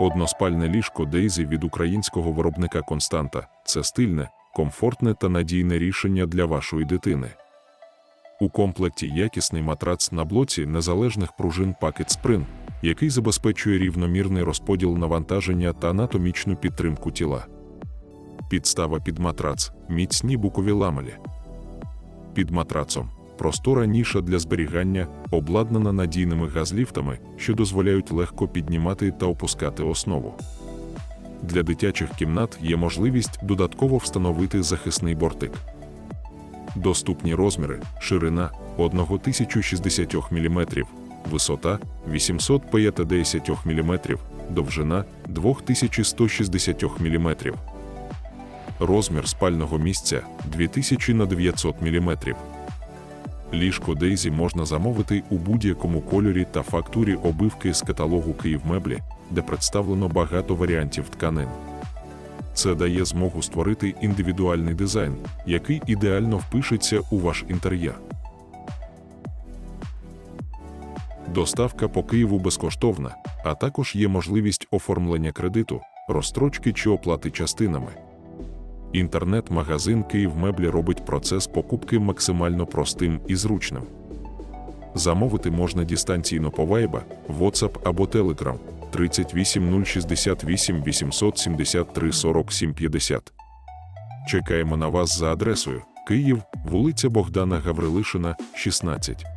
Односпальне ліжко Дейзі від українського виробника Константа це стильне, комфортне та надійне рішення для вашої дитини. У комплекті якісний матрац на блоці незалежних пружин Pocket Spring, який забезпечує рівномірний розподіл навантаження та анатомічну підтримку тіла. Підстава під матрац міцні букові ламелі. Під матрацом простора ніша для зберігання, обладнана надійними газліфтами, що дозволяють легко піднімати та опускати основу. Для дитячих кімнат є можливість додатково встановити захисний бортик. Доступні розміри: ширина 1060 мм, висота 850 мм, довжина 2160 мм. Розмір спального місця 2000 на 900 мм. Ліжко Дейзі можна замовити у будь-якому кольорі та фактурі обивки з каталогу Київмеблі, де представлено багато варіантів тканин. Це дає змогу створити індивідуальний дизайн, який ідеально впишеться у ваш інтер'єр. Доставка по Києву безкоштовна, а також є можливість оформлення кредиту, розстрочки чи оплати частинами. Інтернет-магазин Київмеблі робить процес покупки максимально простим і зручним. Замовити можна дистанційно по Viber, WhatsApp або Telegram 38 068 873 47 50. Чекаємо на вас за адресою Київ, вулиця Богдана Гаврилишина, 16.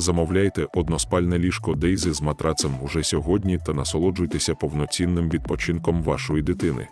Замовляйте односпальне ліжко Дейзи з матрацем уже сьогодні та насолоджуйтеся повноцінним відпочинком вашої дитини.